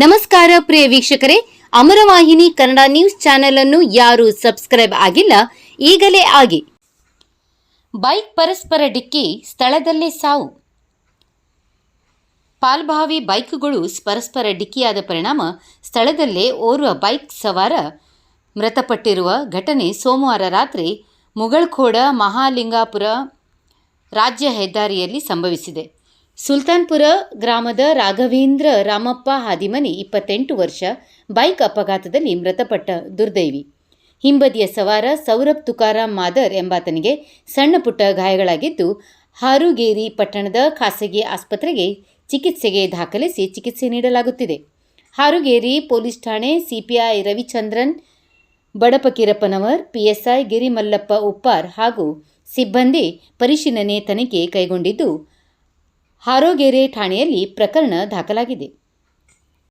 ನಮಸ್ಕಾರ ಪ್ರಿಯ ವೀಕ್ಷಕರೇ, ಅಮರವಾಹಿನಿ Kannada news channel ಅನ್ನು ಯಾರು ಸಬ್ಸ್ಕ್ರೈಬ್ ಆಗಿಲ್ಲ, ಈಗಲೇ ಆಗಿ. ಬೈಕ್ ಪರಸ್ಪರ ಡಿಕ್ಕಿ, ಸ್ಥಳದಲ್ಲೇ ಸಾವು. ಪಾಲ್ಭಾವಿ ಬೈಕ್ಗಳು ಪರಸ್ಪರ ಡಿಕ್ಕಿಯಾದ ಪರಿಣಾಮ, ಸ್ಥಳದಲ್ಲೇ ಓರ್ವ ಬೈಕ್ ಸವಾರ ಮೃತಪಟ್ಟಿರುವ ಘಟನೆ ಸೋಮವಾರ ರಾತ್ರಿ ಮುಗಳ್ಖೋಡ ಮಹಾಲಿಂಗಾಪುರ ರಾಜ್ಯ ಹೆದ್ದಾರಿಯಲ್ಲಿ ಸಂಭವಿಸಿದೆ. ಸುಲ್ತಾನ್ಪುರ ಗ್ರಾಮದ ರಾಘವೇಂದ್ರ ರಾಮಪ್ಪ ಹಾದಿಮನಿ ಇಪ್ಪತ್ತೆಂಟು ವರ್ಷ, ಬೈಕ್ ಅಪಘಾತದಲ್ಲಿ ಮೃತಪಟ್ಟ ದುರ್ದೈವಿ. ಹಿಂಬದಿಯ ಸವಾರ ಸೌರಭ್ ತುಕಾರಾಮ್ ಮಾದರ್ ಎಂಬಾತನಿಗೆ ಸಣ್ಣ ಪುಟ್ಟ ಗಾಯಗಳಾಗಿದ್ದು, ಹಾರುಗೇರಿ ಪಟ್ಟಣದ ಖಾಸಗಿ ಆಸ್ಪತ್ರೆಗೆ ಚಿಕಿತ್ಸೆಗೆ ದಾಖಲಿಸಿ ಚಿಕಿತ್ಸೆ ನೀಡಲಾಗುತ್ತಿದೆ. ಹಾರುಗೇರಿ ಪೊಲೀಸ್ ಠಾಣೆ ಸಿಪಿಐ ರವಿಚಂದ್ರನ್, ಬಡಪಕೀರಪ್ಪನವರ್, ಪಿಎಸ್ಐ ಗಿರಿಮಲ್ಲಪ್ಪ ಉಪ್ಪಾರ್ ಹಾಗೂ ಸಿಬ್ಬಂದಿ ಪರಿಶೀಲನೆ ತನಿಖೆ ಕೈಗೊಂಡಿದ್ದು ಹಾರೋಗೆರೆ ಠಾಣೆಯಲ್ಲಿ ಪ್ರಕರಣ ದಾಖಲಾಗಿದೆ.